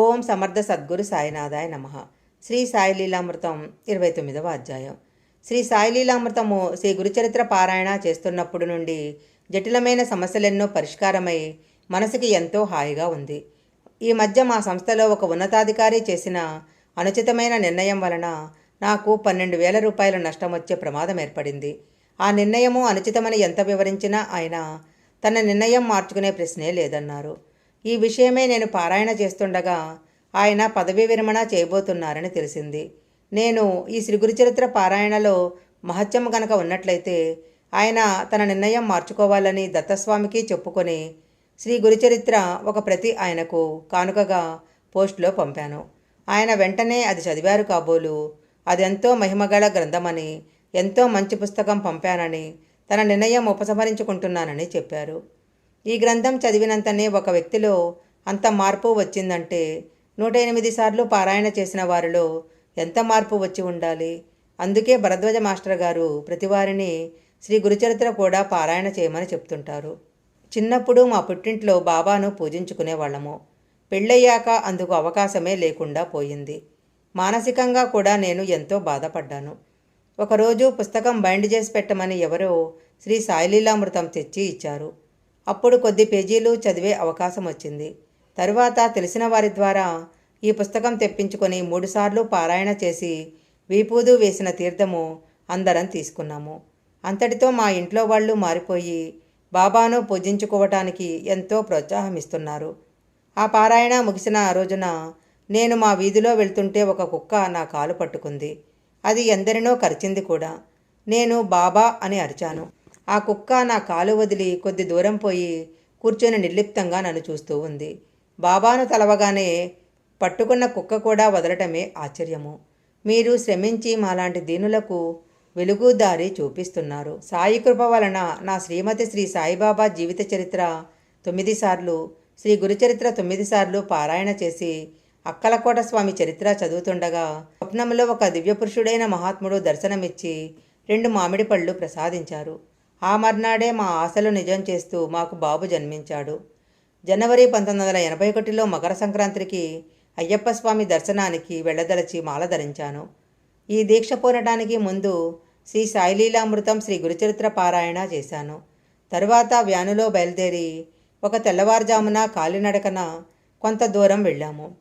ఓం సమర్థ సద్గురు సాయినాథాయ నమ. శ్రీ సాయి లీలామృతం ఇరవై తొమ్మిదవ అధ్యాయం. శ్రీ సాయి లీలామృతము శ్రీ గురుచరిత్ర పారాయణ చేస్తున్నప్పుడు నుండి జటిలమైన సమస్యలెన్నో పరిష్కారమై మనసుకి ఎంతో హాయిగా ఉంది. ఈ మధ్య మా సంస్థలో ఒక ఉన్నతాధికారి చేసిన అనుచితమైన నిర్ణయం వలన నాకు పన్నెండు వేల రూపాయల నష్టం వచ్చే ప్రమాదం ఏర్పడింది. ఆ నిర్ణయము అనుచితమని ఎంత వివరించినా ఆయన తన నిర్ణయం మార్చుకునే ప్రశ్నే లేదన్నారు. ఈ విషయమే నేను పారాయణ చేస్తుండగా ఆయన పదవీ విరమణ చేయబోతున్నారని తెలిసింది. నేను ఈ శ్రీ గురుచరిత్ర పారాయణలో మహత్యం గనక ఉన్నట్లయితే ఆయన తన నిర్ణయం మార్చుకోవాలని దత్తస్వామికి చెప్పుకొని శ్రీ గురుచరిత్ర ఒక ప్రతి ఆయనకు కానుకగా పోస్టులో పంపాను. ఆయన వెంటనే అది చదివారు కాబోలు. అదెంతో మహిమగల గ్రంథమని ఎంతో మంచి పుస్తకం పంపానని తన నిర్ణయం ఉపసంహరించుకుంటున్నానని చెప్పారు. ఈ గ్రంథం చదివినంతనే ఒక వ్యక్తిలో అంత మార్పు వచ్చిందంటే నూట ఎనిమిది సార్లు పారాయణ చేసిన వారిలో ఎంత మార్పు వచ్చి ఉండాలి? అందుకే భరద్వాజ మాస్టర్ గారు ప్రతివారిని శ్రీ గురుచరిత్ర కూడా పారాయణ చేయమని చెప్తుంటారు. చిన్నప్పుడు మా పుట్టింట్లో బాబాను పూజించుకునేవాళ్ళము పెళ్ళయ్యాక అందుకు అవకాశమే లేకుండా పోయింది. మానసికంగా కూడా నేను ఎంతో బాధపడ్డాను. ఒకరోజు పుస్తకం బైండ్ చేసి పెట్టమని ఎవరో శ్రీ సాయిలీలామృతం తెచ్చి ఇచ్చారు. అప్పుడు కొద్ది పేజీలు చదివే అవకాశం వచ్చింది. తరువాత తెలిసిన వారి ద్వారా ఈ పుస్తకం తెప్పించుకొని మూడుసార్లు పారాయణ చేసి వీపూదు వేసిన తీర్థము అందరం తీసుకున్నాము. అంతటితో మా ఇంట్లో వాళ్ళు మారిపోయి బాబాను పూజించుకోవటానికి ఎంతో ప్రోత్సాహమిస్తున్నారు. ఆ పారాయణ ముగిసిన ఆ రోజున నేను మా వీధిలో వెళ్తుంటే ఒక కుక్క నా కాలు పట్టుకుంది. అది ఎందరినో కరిచింది కూడా. నేను బాబా అని అరిచాను. ఆ కుక్క నా కాలు వదిలి కొద్ది దూరం పోయి కూర్చొని నిర్లిప్తంగా నన్ను చూస్తూ ఉంది. బాబాను తలవగానే పట్టుకున్న కుక్క కూడా వదలటమే ఆశ్చర్యము. మీరు శ్రమించి మాలాంటి దీనులకు వెలుగు దారి చూపిస్తున్నారు. సాయి కృప వలన నా శ్రీమతి శ్రీ సాయిబాబా జీవిత చరిత్ర తొమ్మిది సార్లు శ్రీ గురుచరిత్ర తొమ్మిది సార్లు పారాయణ చేసి అక్కలకోట స్వామి చరిత్ర చదువుతుండగా స్వప్నంలో ఒక దివ్యపురుషుడైన మహాత్ముడు దర్శనమిచ్చి రెండు మామిడి పళ్ళు ప్రసాదించారు. ఆ మర్నాడే మా ఆశలు నిజం చేస్తూ మాకు బాబు జన్మించాడు. జనవరి పంతొమ్మిది వందల ఎనభై ఒకటిలో మకర సంక్రాంతికి అయ్యప్ప స్వామి దర్శనానికి వెళ్ళదలచి మాల ధరించాను. ఈ దీక్ష పూనటానికి ముందు శ్రీ సాయిలీలామృతం శ్రీ గురుచరిత్ర పారాయణ చేశాను. తరువాత వ్యానులో బయలుదేరి ఒక తెల్లవారుజామున కాలినడకన కొంత దూరం వెళ్ళాము.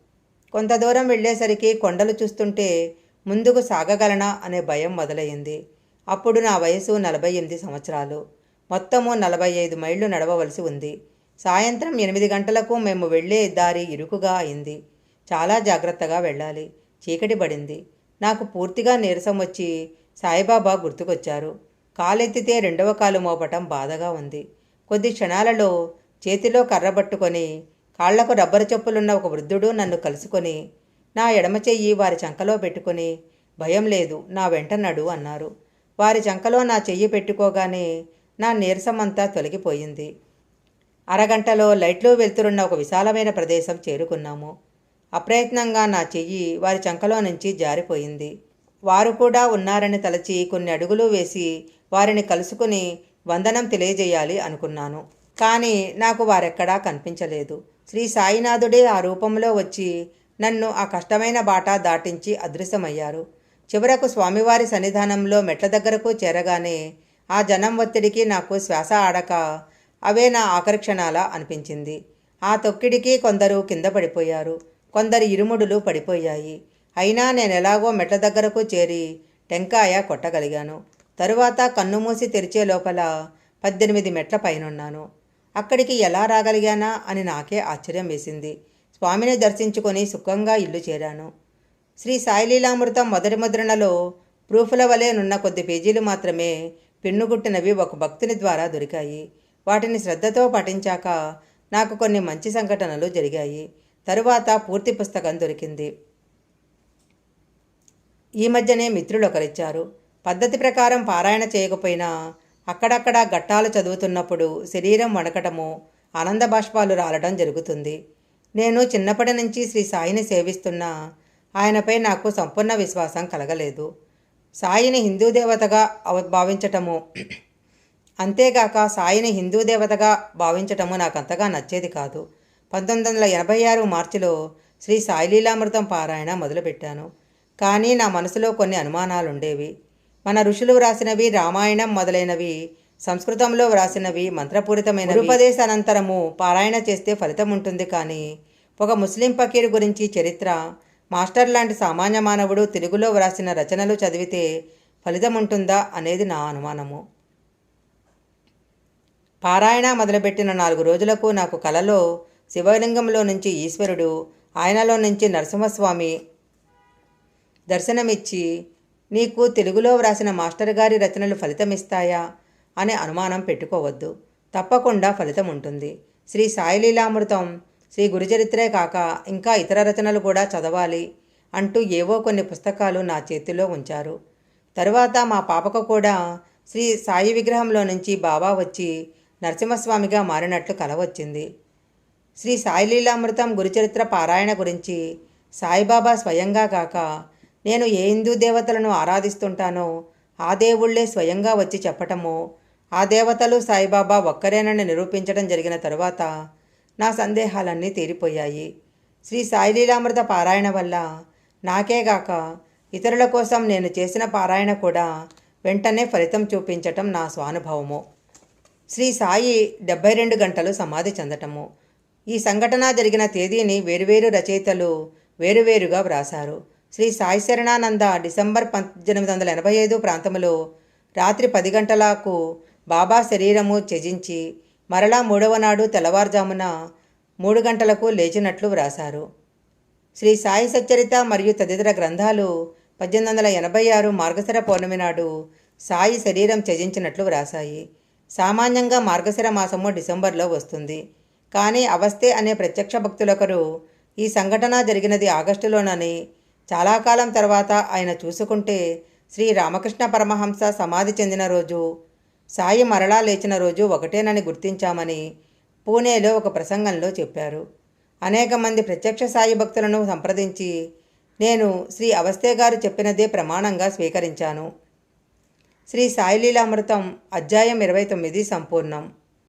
కొంత దూరం వెళ్ళేసరికి కొండలు చూస్తుంటే ముందుకు సాగగలనా అనే భయం మొదలయ్యింది అప్పుడు నా వయసు నలభై ఎనిమిది సంవత్సరాలు. మొత్తము నలభై ఐదు మైళ్ళు నడవవలసి ఉంది. సాయంత్రం ఎనిమిది గంటలకు మేము వెళ్ళే దారి ఇరుకుగా అయింది. చాలా జాగ్రత్తగా వెళ్ళాలి. చీకటి పడింది. నాకు పూర్తిగా నీరసం వచ్చి సాయిబాబా గుర్తుకొచ్చారు. కాలెత్తితే రెండవ కాలు మోపటం బాధగా ఉంది. కొద్ది క్షణాలలో చేతిలో కర్ర పట్టుకొని కాళ్ళకు రబ్బరు చెప్పులున్న ఒక వృద్ధుడు నన్ను కలుసుకొని నా ఎడమ చెయ్యి వారి చంకలో పెట్టుకొని భయం లేదు నా వెంట నడు అన్నారు. వారి చంకలో నా చెయ్యి పెట్టుకోగానే నా నీరసమంతా తొలగిపోయింది. అరగంటలో లైట్లు వెళ్తురున్న ఒక విశాలమైన ప్రదేశం చేరుకున్నాము. అప్రయత్నంగా నా చెయ్యి వారి చంకలో నుంచి జారిపోయింది. వారు కూడా ఉన్నారని తలచి కొన్ని అడుగులు వేసి వారిని కలుసుకుని వందనం తెలియజేయాలి అనుకున్నాను. కానీ నాకు వారెక్కడా కనిపించలేదు. శ్రీ సాయినాథుడే ఆ రూపంలో వచ్చి నన్ను ఆ కష్టమైన బాట దాటించి అదృశ్యమయ్యారు. చివరకు స్వామివారి సన్నిధానంలో మెట్ల దగ్గరకు చేరగానే ఆ జనం ఒత్తిడికి నాకు శ్వాస ఆడక అవే నా ఆకర్షణాల అనిపించింది. ఆ తొక్కిడికి కొందరు కింద పడిపోయారు. కొందరు ఇరుముడులు పడిపోయాయి. అయినా నేను ఎలాగో మెట్ల దగ్గరకు చేరి టెంకాయ కొట్టగలిగాను. తరువాత కన్ను మూసి తెరిచే లోపల పద్దెనిమిది మెట్ల పైనున్నాను. అక్కడికి ఎలా రాగలిగానా అని నాకే ఆశ్చర్యం వేసింది. స్వామిని దర్శించుకొని సుఖంగా ఇల్లు చేరాను. శ్రీ సాయిలీలామృతం మొదటి ముద్రణలో ప్రూఫుల వలె నున్న కొద్ది పేజీలు మాత్రమే పెన్నుగుట్టినవి ఒక భక్తుని ద్వారా దొరికాయి. వాటిని శ్రద్ధతో పఠించాక నాకు కొన్ని మంచి సంఘటనలు జరిగాయి. తరువాత పూర్తి పుస్తకం దొరికింది. ఈ మధ్యనే మిత్రులు ఒకరిచ్చారు పద్ధతి ప్రకారం పారాయణ చేయకపోయినా అక్కడక్కడ ఘట్టాలు చదువుతున్నప్పుడు శరీరం వణకటము ఆనంద బాష్పాలు రాలడం జరుగుతుంది. నేను చిన్నప్పటి నుంచి శ్రీ సాయిని సేవిస్తున్నా ఆయనపై నాకు సంపూర్ణ విశ్వాసం కలగలేదు. సాయిని హిందూ దేవతగా అవ- భావించటము. అంతేగాక సాయిని హిందూ దేవతగా భావించటము నాకు అంతగా నచ్చేది కాదు. పంతొమ్మిది వందల ఎనభై ఆరు మార్చిలో శ్రీ సాయిలీలామృతం పారాయణ మొదలుపెట్టాను. కానీ నా మనసులో కొన్ని అనుమానాలు ఉండేవి మన ఋషులు వ్రాసినవి రామాయణం మొదలైనవి సంస్కృతంలో వ్రాసినవి మంత్రపూరితమైన ఉపదేశానంతరము పారాయణ చేస్తే ఫలితం ఉంటుంది కానీ ఒక ముస్లిం పకీర్ గురించి చరిత్ర మాస్టర్ లాంటి సామాన్య మానవుడు తెలుగులో వ్రాసిన రచనలు చదివితే ఫలితం ఉంటుందా అనేది నా అనుమానము. పారాయణ మొదలుపెట్టిన నాలుగు రోజులకు నాకు కలలో శివలింగంలో నుంచి ఈశ్వరుడు ఆయనలో నుంచి నరసింహస్వామి దర్శనమిచ్చి నీకు తెలుగులో వ్రాసిన మాస్టర్ గారి రచనలు ఫలితమిస్తాయా అనే అనుమానం పెట్టుకోవద్దు. తప్పకుండా ఫలితం ఉంటుంది శ్రీ సాయిలీలామృతం శ్రీ గురుచరిత్రే కాక ఇంకా ఇతర రచనలు కూడా చదవాలి అంటూ ఏవో కొన్ని పుస్తకాలు నా చేతిలో ఉంచారు. తరువాత మా పాపకు కూడా శ్రీ సాయి విగ్రహంలో నుంచి బాబా వచ్చి నరసింహస్వామిగా మారినట్లు కల వచ్చింది. శ్రీ సాయిలీలామృతం గురుచరిత్ర పారాయణ గురించి సాయిబాబా స్వయంగా కాక నేను ఏ హిందూ దేవతలను ఆరాధిస్తుంటానో ఆ దేవుళ్ళే స్వయంగా వచ్చి చెప్పటము ఆ దేవతలు సాయిబాబా ఒక్కరేనని నిరూపించడం జరిగిన తరువాత నా సందేహాలన్నీ తీరిపోయాయి. శ్రీ సాయిలీలామృత పారాయణ వల్ల నాకే గాక ఇతరుల కోసం నేను చేసిన పారాయణ కూడా వెంటనే ఫలితం చూపించటం నా స్వానుభవము. శ్రీ సాయి డెబ్బై రెండు గంటలు సమాధి చెందటము. ఈ సంఘటన జరిగిన తేదీని వేరువేరు రచయితలు వేరువేరుగా వ్రాశారు. శ్రీ సాయి శరణానంద డిసెంబర్ పద్దెనిమిది వందల ఎనభై ఐదు ప్రాంతంలో రాత్రి పది గంటలకు బాబా శరీరము త్యజించి మరలా మూడవ నాడు తెల్లవారుజామున మూడు గంటలకు లేచినట్లు వ్రాశారు. శ్రీ సాయి సచ్చరిత మరియు తదితర గ్రంథాలు పద్దెనిమిది వందల ఎనభై ఆరు మార్గశిర పౌర్ణమి నాడు సాయి శరీరం త్యజించినట్లు వ్రాసాయి సామాన్యంగా మార్గశిర మాసము డిసెంబర్లో వస్తుంది. కానీ అవస్థే అనే ప్రత్యక్ష భక్తులొకరు ఈ సంఘటన జరిగినది ఆగస్టులోనని చాలా కాలం తర్వాత ఆయన చూసుకుంటే శ్రీ రామకృష్ణ పరమహంస సమాధి చెందిన రోజు సాయి మరలా లేచిన రోజు ఒకటేనని గుర్తించామని పూణేలో ఒక ప్రసంగంలో చెప్పారు. అనేక మంది ప్రత్యక్ష సాయి భక్తులను సంప్రదించి నేను శ్రీ అవస్థే గారు చెప్పినదే ప్రమాణంగా స్వీకరించాను. శ్రీ సాయిలీలామృతం అధ్యాయం ఇరవై తొమ్మిది సంపూర్ణం.